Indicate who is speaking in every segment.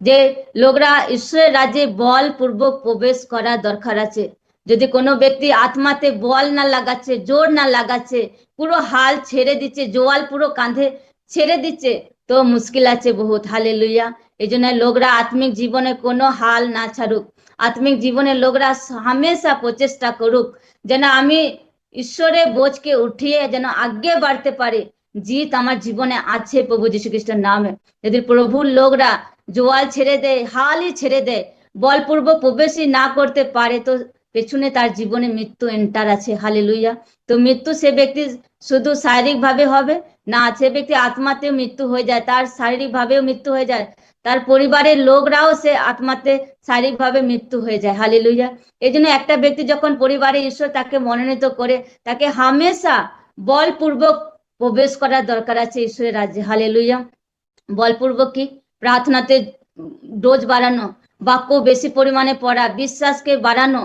Speaker 1: যে লোকরা ঈশ্বরের রাজ্যে বল পূর্বক প্রবেশ করা দরকার আছে। যদি কোনো ব্যক্তি আত্মাতে বল না লাগাচ্ছে, জোর না লাগাচ্ছে, পুরো হাল ছেড়ে দিচ্ছে, জোয়াল পুরো কাঁধে ছেড়ে দিচ্ছে, তো মুশকিল আছে বহুত। হালে লুইয়া এই জন্য লোকরা আত্মিক জীবনে কোনো হাল না ছাড়ুক। আত্মিক জীবনে লোকরা হামেশা প্রচেষ্টা করুক, যেন আমি ঈশ্বরের বোঝকে উঠিয়ে যেন আগে বাড়তে পারে। জিত আমার জীবনে আছে প্রভু যীশু খ্রিস্টের নামে। যদি প্রভুর লোকরা জোয়াল ছেড়ে দেয় হালই ছেড়ে দেয় বলপূর্বক প্রবেশই না করতে পারে তো পেছনে তার জীবনে মৃত্যু এন্টার আছে হালে লুইয়া তো মৃত্যু সে ব্যক্তি শুধু শারীরিক ভাবে হবে না, সে ব্যক্তি আত্মাতেও মৃত্যু হয়ে যায়, তার শারীরিক ভাবেও মৃত্যু হয়ে যায়, তার পরিবারের লোকরাও সে আত্মাতে শারীরিক ভাবে মৃত্যু হয়ে যায় হালে লুইয়া এই জন্য একটা ব্যক্তি যখন পরিবারে ঈশ্বর তাকে মনোনীত করে, তাকে হামেশা বলপূর্বক প্রবেশ করার দরকার আছে ঈশ্বরের রাজ্যে হালে লুইয়া বলপূর্বক কি? প্রার্থনাতে ডোজ বাড়ানো বাক্য বেশি পরিমাণে পড়া বিশ্বাসকে বাড়ানো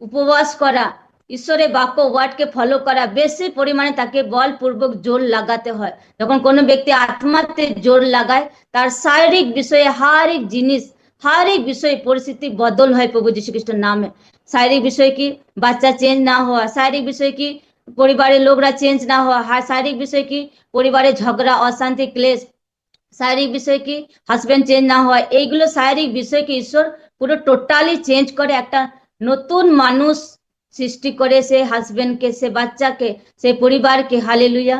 Speaker 1: উপবাস করা ঈশ্বরের বাক্য ওয়ার্ডকে ফলো করা বেশি পরিমাণে তাকে বলপূর্বক জোর লাগাতে হয় যখন কোনো ব্যক্তি আত্মাতে জোর লাগায় তার শারীরিক বিষয়ে হারিক জিনিস হারিক বিষয়ে পরিস্থিতি বদল হয় প্রভু যীশু খ্রিস্টের নামে শারীরিক বিষয় কি বাচ্চা চেঞ্জ না হওয়া শারীরিক বিষয় কি পরিবারের লোকরা চেঞ্জ না হওয়া হা- শারীরিক বিষয় কি পরিবারে ঝগড়া অশান্তি ক্লেশ শারীরিক বিষয় কি? হাজবেন্ড চেঞ্জ না হয়। এইগুলো শারীরিক বিষয়কে ঈশ্বর পুরো টোটালি চেঞ্জ করে একটা নতুন মানুষ সৃষ্টি করে সে হাজব্যান্ডকে সে বাচ্চাকে, সে পরিবারকে। হালেলুয়া